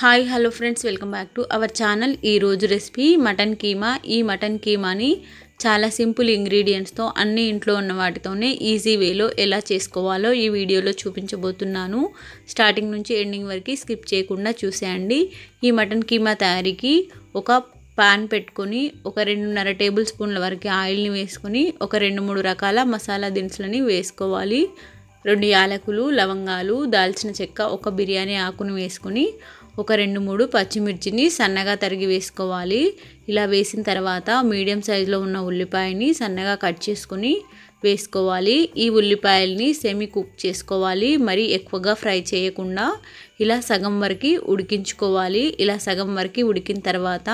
Hi hello friends welcome back to our channel. ఈరోజు recipe mutton keema. ఈ mutton కీమాని చాలా simple ఇంగ్రీడియంట్స్తో అన్ని ఇంట్లో ఉన్న వాటితోనే ఈజీ వేలో ఎలా చేసుకోవాలో ఈ వీడియోలో చూపించబోతున్నాను. స్టార్టింగ్ నుంచి ఎండింగ్ వరకు స్కిప్ చేయకుండా చూసేయండి. ఈ మటన్ కీమా తయారీకి ఒక పాన్ పెట్టుకొని ఒక రెండున్నర టేబుల్ స్పూన్ల వరకు ఆయిల్ని వేసుకొని ఒక రెండు మూడు రకాల మసాలా దినుసులని వేసుకోవాలి. రెండు యాలకులు లవంగాలు దాల్చిన చెక్క ఒక బిర్యానీ ఆకును వేసుకొని ఒక రెండు మూడు పచ్చిమిర్చిని సన్నగా తరిగి వేసుకోవాలి. ఇలా వేసిన తర్వాత మీడియం సైజులో ఉన్న ఉల్లిపాయని సన్నగా కట్ చేసుకొని వేసుకోవాలి. ఈ ఉల్లిపాయల్ని సెమీ కుక్ చేసుకోవాలి. మరి ఎక్కువగా ఫ్రై చేయకుండా ఇలా సగం వరకు ఉడికించుకోవాలి. ఇలా సగం వరకు ఉడికిన తర్వాత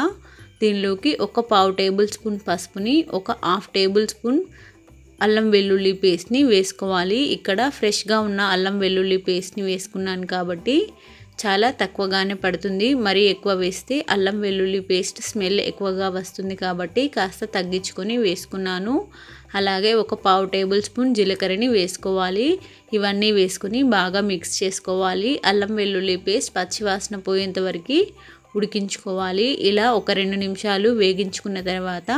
దీనిలోకి ఒక పావు టేబుల్ స్పూన్ పసుపుని ఒక హాఫ్ టేబుల్ స్పూన్ అల్లం వెల్లుల్లి పేస్ట్ని వేసుకోవాలి. ఇక్కడ ఫ్రెష్గా ఉన్న అల్లం వెల్లుల్లి పేస్ట్ని వేసుకున్నాను కాబట్టి చాలా తక్కువగానే పడుతుంది. మరీ ఎక్కువ వేస్తే అల్లం వెల్లుల్లి పేస్ట్ స్మెల్ ఎక్కువగా వస్తుంది కాబట్టి కాస్త తగ్గించుకొని వేసుకున్నాను. అలాగే ఒక పావు టేబుల్ స్పూన్ జీలకర్రని వేసుకోవాలి. ఇవన్నీ వేసుకుని బాగా మిక్స్ చేసుకోవాలి. అల్లం వెల్లుల్లి పేస్ట్ పచ్చివాసన పోయేంత వరకు ఉడికించుకోవాలి. ఇలా ఒక రెండు నిమిషాలు వేగించుకున్న తర్వాత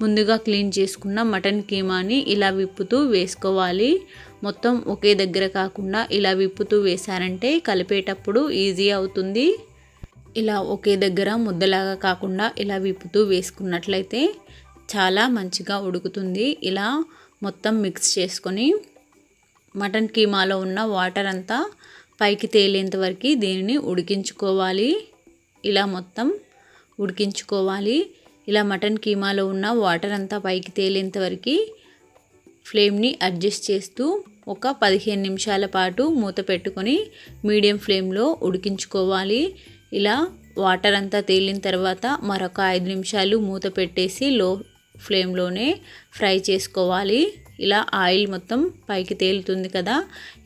ముందుగా క్లీన్ చేసుకున్న మటన్ కీమాని ఇలా విప్పుతూ వేసుకోవాలి. మొత్తం ఒకే దగ్గర కాకుండా ఇలా విప్పుతూ వేశారంటే కలిపేటప్పుడు ఈజీ అవుతుంది. ఇలా ఒకే దగ్గర ముద్దలాగా కాకుండా ఇలా విప్పుతూ వేసుకున్నట్లయితే చాలా మంచిగా ఉడుకుతుంది. ఇలా మొత్తం మిక్స్ చేసుకొని మటన్ కీమాలో ఉన్న వాటర్ అంతా పైకి తేలేంత వరకు దీనిని ఉడికించుకోవాలి. ఇలా మొత్తం ఉడికించుకోవాలి. ఇలా మటన్ కీమాలో ఉన్న వాటర్ అంతా పైకి తేలేంత వరకు ఫ్లేమ్ని అడ్జస్ట్ చేస్తూ ఒక పదిహేను నిమిషాల పాటు మూత పెట్టుకొని మీడియం ఫ్లేమ్లో ఉడికించుకోవాలి. ఇలా వాటర్ అంతా తేలిన తర్వాత మరొక ఐదు నిమిషాలు మూత పెట్టేసి లో ఫ్లేమ్లోనే ఫ్రై చేసుకోవాలి. ఇలా ఆయిల్ మొత్తం పైకి తేలుతుంది కదా.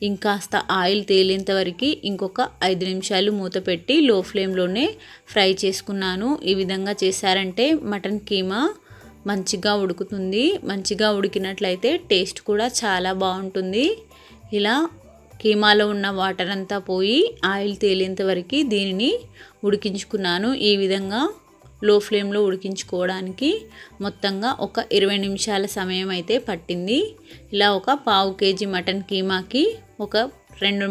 ఇంకాస్త ఆయిల్ తేలేంత వరకు ఇంకొక ఐదు నిమిషాలు మూత పెట్టి లో ఫ్లేమ్లోనే ఫ్రై చేసుకున్నాను. ఈ విధంగా చేశారంటే మటన్ కీమా మంచిగా ఉడుకుతుంది. మంచిగా ఉడికినట్లయితే టేస్ట్ కూడా చాలా బాగుంటుంది. ఇలా కీమాలో ఉన్న వాటర్ అంతా పోయి ఆయిల్ తేలేంత వరకు దీనిని ఉడికించుకున్నాను. ఈ విధంగా లో ఫ్లేమ్లో ఉడికించుకోవడానికి మొత్తంగా ఒక ఇరవై నిమిషాల సమయం అయితే పట్టింది. ఇలా ఒక పావు కేజీ మటన్ కీమాకి ఒక రెండు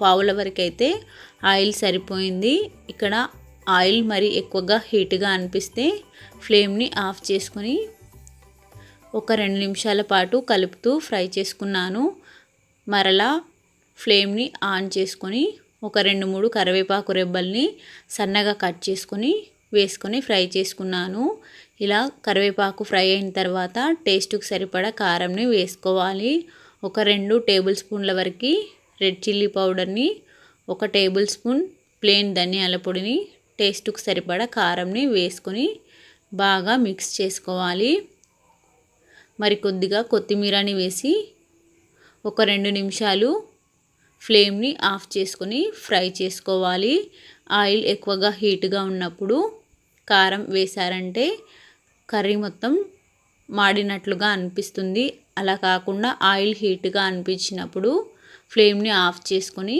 పావుల వరకు అయితే ఆయిల్ సరిపోయింది. ఇక్కడ ఆయిల్ మరి ఎక్కువగా హీట్గా అనిపిస్తే ఫ్లేమ్ని ఆఫ్ చేసుకొని ఒక రెండు నిమిషాల పాటు కలుపుతూ ఫ్రై చేసుకున్నాను. మరలా ఫ్లేమ్ని ఆన్ చేసుకొని ఒక రెండు మూడు కరివేపాకు రెబ్బల్ని సన్నగా కట్ చేసుకొని వేసుకొని ఫ్రై చేసుకున్నాను. ఇలా కరివేపాకు ఫ్రై అయిన తర్వాత టేస్ట్కి సరిపడా కారంని వేసుకోవాలి. ఒక రెండు టేబుల్ స్పూన్ల వరకు రెడ్ చిల్లీ పౌడర్ని ఒక టేబుల్ స్పూన్ ప్లెయిన్ ధనియాల పొడిని టేస్ట్కు సరిపడా కారంని వేసుకొని బాగా మిక్స్ చేసుకోవాలి. మరి కొద్దిగా కొత్తిమీరని వేసి ఒక రెండు నిమిషాలు ఫ్లేమ్ని ఆఫ్ చేసుకొని ఫ్రై చేసుకోవాలి. ఆయిల్ ఎక్కువగా హీట్గా ఉన్నప్పుడు కారం వేశారంటే కర్రీ మొత్తం మాడినట్లుగా అనిపిస్తుంది. అలా కాకుండా ఆయిల్ హీట్గా అనిపించినప్పుడు ఫ్లేమ్ని ఆఫ్ చేసుకొని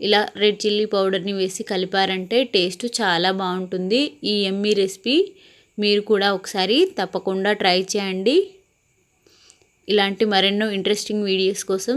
ఇలా రెడ్ చిల్లీ పౌడర్ని వేసి కలిపారంటే టేస్ట్ చాలా బాగుంటుంది. ఈ ఎమ్మీ రెసిపీ మీరు కూడా ఒకసారి తప్పకుండా ట్రై చేయండి. ఇలాంటి మరెన్నో ఇంట్రెస్టింగ్ వీడియోస్ కోసం